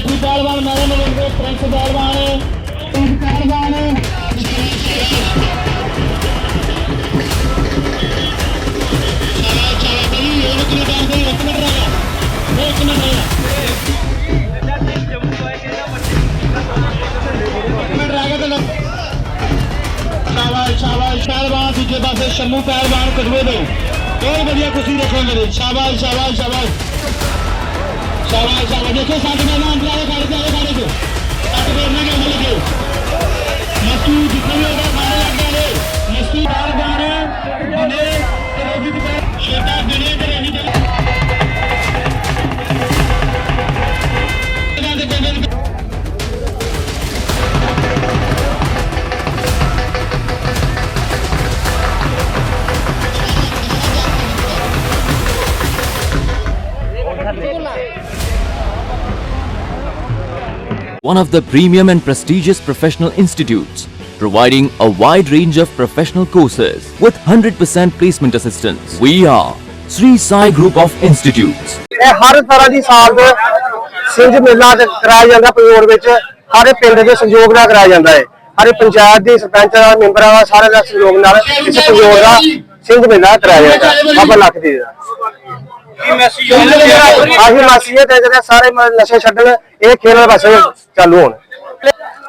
ਦੇਖੀ ਪਹਿਲਵਾਨ ਮਾਰੇ ਨਰਿੰਦਰ ਪ੍ਰਿੰਸ ਪਹਿਲਵਾਨ ਇਸ ਪਹਿਲਵਾਨ ਦੂਜੇ ਪਾਸੇ ਸ਼ੰਮੂ ਪਹਿਲਵਾਨ ਕਟਵੇ ਤੋਂ। ਬਹੁਤ ਵਧੀਆ ਕੁਸ਼ੀ ਦੇਖੋ ਮੇਰੇ ਸ਼ਾਬਾਸ਼ ਸ਼ਾਬਾਸ਼ ਸ਼ਾਬਾਸ਼। ਸ਼ਾਬਾਸ਼ ਸ਼ਾਬਾਸ਼ ਦੇਖੋ ਸਾਡੇ ਨਾਲ ਨਾਮ ਬੁਲਾਓ ਖੜੇ ਤੇ ਆਲੇ ਖੜੇ ਤੇ ਅੱਟ ਬੋਲਣੇ ਕੇ ਲੱਗੇ ਮਸਤੂ ਜਿੱਥੇ ਵੀ ਹੋਗਾ ਸਾਰੇ ਅੱਗੇ ਨੇ ਮਸਤੂ ਪਹਿਲਵਾਨ ਨੇ ਰੋਹਿਤ ਬੈਠ ਸ਼ੇਤਾ ਦਿਨੇ ਤੇ one of the premium and prestigious professional institutes, providing a wide range of professional courses with 100% placement assistance. We are Sri Sai Group of Institutes. ਇਹ ਹਰ ਤਰ੍ਹਾਂ ਦੀ ਸਾਲ ਦੇ ਸਿੰਜ ਮੇਲਾ ਤੇ ਕਰਾਇਆ ਜਾਂਦਾ ਪੰਜੋਰ ਵਿੱਚ ਸਾਰੇ ਪਿੰਡ ਦੇ ਸਹਿਯੋਗ ਨਾਲ ਕਰਾਇਆ ਜਾਂਦਾ ਹੈ ਹਰੇ ਪੰਚਾਇਤ ਦੇ ਸਰਪੰਚ ਦਾ ਮੈਂਬਰਾਂ ਦਾ ਸਾਰੇ ਦਾ ਸਹਿਯੋਗ ਨਾਲ ਇਸ ਪੰਜੋਰ ਦਾ ਸਿੰਜ ਮੇਲਾ ਕਰਾਇਆ ਜਾਂਦਾ ਹੈ ਬਾਬਾ ਲੱਖ ਦੀ ਦਾ ਆਹੀ ਮਾਸੀ ਹੈ ਤੇ ਜਿਹੜੇ ਸਾਰੇ ਮ- ਨਸ਼ੇ ਛੱਡਣ ਇਹ ਖੇਡ ਪਾਸੇ ਚਾਲੂ ਹੋਣ।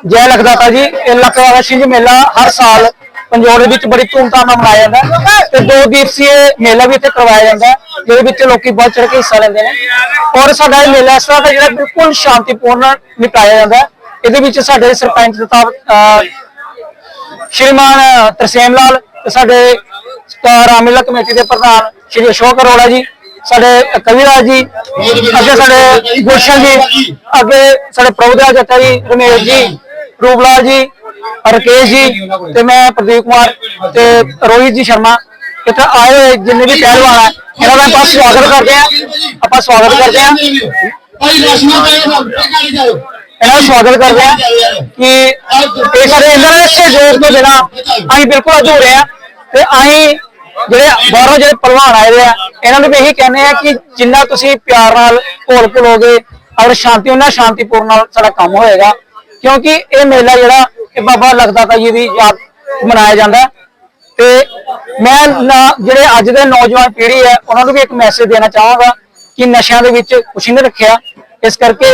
ਜੈ ਲਖਦਾਤਾ ਜੀ ਇਹ ਲੱਖ ਵਾਲਾ ਸਿੰਜ ਮੇਲਾ ਹਰ ਸਾਲ ਪੰਜੋਰ ਦੇ ਵਿੱਚ ਬੜੀ ਧੂਮਧਾਮ ਨਾਲ ਮਨਾਇਆ ਜਾਂਦਾ ਹੈ। ਤੇ ਦੋ ਦਿਵਸੀय ਮੇਲਾ ਵੀ ਇੱਥੇ ਕਰਵਾਇਆ ਜਾਂਦਾ ਹੈ ਜਿਹਦੇ ਵਿੱਚ ਲੋਕੀ ਬਹੁਤ ਚੜ ਕੇ ਹਿੱਸਾ ਲੈਂਦੇ ਨੇ। ਔਰ ਸਾਡਾ ਇਹ ਮੇਲਾ ਇਸ ਤਰ੍ਹਾਂ ਦਾ ਜਿਹੜਾ ਬਿਲਕੁਲ ਸ਼ਾਂਤੀਪੂਰਨ ਨਿਪਟਾਇਆ ਜਾਂਦਾ ਹੈ। ਇਹਦੇ ਵਿੱਚ ਸਾਡੇ ਸਰਪੰਚ ਅਹ, ਸ਼੍ਰੀਮਾਨ ਤਰਸੇਮ ਲਾਲ ਤੇ ਸਾਡੇ ਅਹ, ਰਾਮਲੀਲਾ ਕਮੇਟੀ ਦੇ ਪ੍ਰਧਾਨ ਸ਼੍ਰੀ ਅਸ਼ੋਕ ਅਰੋੜਾ ਜੀ ਸਾਡੇ ਕਵੀਰਾਜ ਜੀ ਅੱਗੇ ਸਾਡੇ ਗੁਲਸ਼ਨ ਜੀ ਅੱਗੇ ਸਾਡੇ ਪ੍ਰਭੂਦੇਵ ਜੱਟਾ ਜੀ ਰਮੇਸ਼ ਜੀ ਰੂਪਲਾਲ ਜੀ ਰਕੇਸ਼ ਜੀ ਤੇ ਮੈਂ ਪ੍ਰਦੀਪ ਕੁਮਾਰ ਤੇ ਰੋਹਿਤ ਜੀ ਸ਼ਰਮਾ। ਇੱਥੇ ਆਏ ਹੋਏ ਜਿੰਨੇ ਵੀ ਪਹਿਲਵਾਨ ਆ ਇਹਨਾਂ ਦਾ ਆਪਾਂ ਸਵਾਗਤ ਕਰਦੇ ਆ ਆਪਾਂ ਸਵਾਗਤ ਕਰਦੇ ਆ ਇਹਨਾਂ ਦਾ ਸਵਾਗਤ ਕਰਦੇ ਆ ਕਿ ਇਹ ਸਾਡੇ ਇਹਨਾਂ ਦੇ ਸਹਿਯੋਗ ਤੋਂ ਬਿਨਾਂ ਅਸੀਂ ਬਿਲਕੁਲ ਅਧੂਰੇ ਆ ਤੇ ਅਸੀਂ ਜਿਹੜੇ ਬਾਹਰੋਂ ਜਿਹੜੇ ਪਹਿਲਵਾਨ ਆਏ ਹੋਏ ਆ ਇਹਨਾਂ ਨੂੰ ਵੀ ਇਹੀ ਕਹਿੰਦੇ ਆ ਕਿ ਜਿੰਨਾ ਤੁਸੀਂ ਪਿਆਰ ਨਾਲ ਘੋਲ ਘੁਲੋਗੇ ਔਰ ਸ਼ਾਂਤੀ ਉਹਨਾਂ ਸ਼ਾਂਤੀਪੂਰਨ ਨਾਲ ਸਾਡਾ ਕੰਮ ਹੋਏਗਾ। ਕਿਉਂਕਿ ਇਹ ਮੇਲਾ ਜਿਹੜਾ ਇਹ ਬਾਬਾ ਲਖਦਾਤਾ ਜੀ ਦੀ ਯਾਦ ਮਨਾਇਆ ਜਾਂਦਾ ਹੈ। ਤੇ ਮੈਂ ਜਿਹੜੇ ਅੱਜ ਦੇ ਨੌਜਵਾਨ ਪੀੜ੍ਹੀ ਹੈ ਉਹਨਾਂ ਨੂੰ ਵੀ ਇੱਕ ਮੈਸੇਜ ਦੇਣਾ ਚਾਹਾਂਗਾ ਕਿ ਨਸ਼ਿਆਂ ਦੇ ਵਿੱਚ ਕੁਛ ਨਹੀਂ ਰੱਖਿਆ। ਇਸ ਕਰਕੇ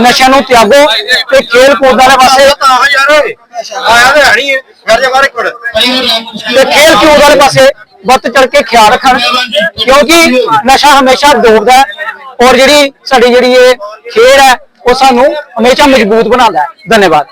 ਨਸ਼ਿਆਂ ਨੂੰ ਤਿਆਗੋ ਤੇ ਖੇਲ ਕੂਦ ਵਾਲੇ ਪਾਸੇ ਆਇਆ ਤੇ ਹਣੀ ਘਰ ਜਾ ਮਾਰੇ ਕੋੜ ਤੇ ਖੇਲ ਕੂਦ ਵਾਲੇ ਪਾਸੇ ਵੱਧ ਚੜ ਕੇ ਖਿਆਲ ਰੱਖਣ, ਕਿਉਂਕਿ ਨਸ਼ਾ ਹਮੇਸ਼ਾ ਡੋਬਦਾ ਹੈ ਔਰ ਜਿਹੜੀ ਸਾਡੀ ਜਿਹੜੀ ਇਹ ਖੇਡ ਹੈ, ਉਹ ਸਾਨੂੰ ਹਮੇਸ਼ਾ ਮਜ਼ਬੂਤ ਬਣਾਉਂਦਾ ਹੈ। ਧੰਨਵਾਦ।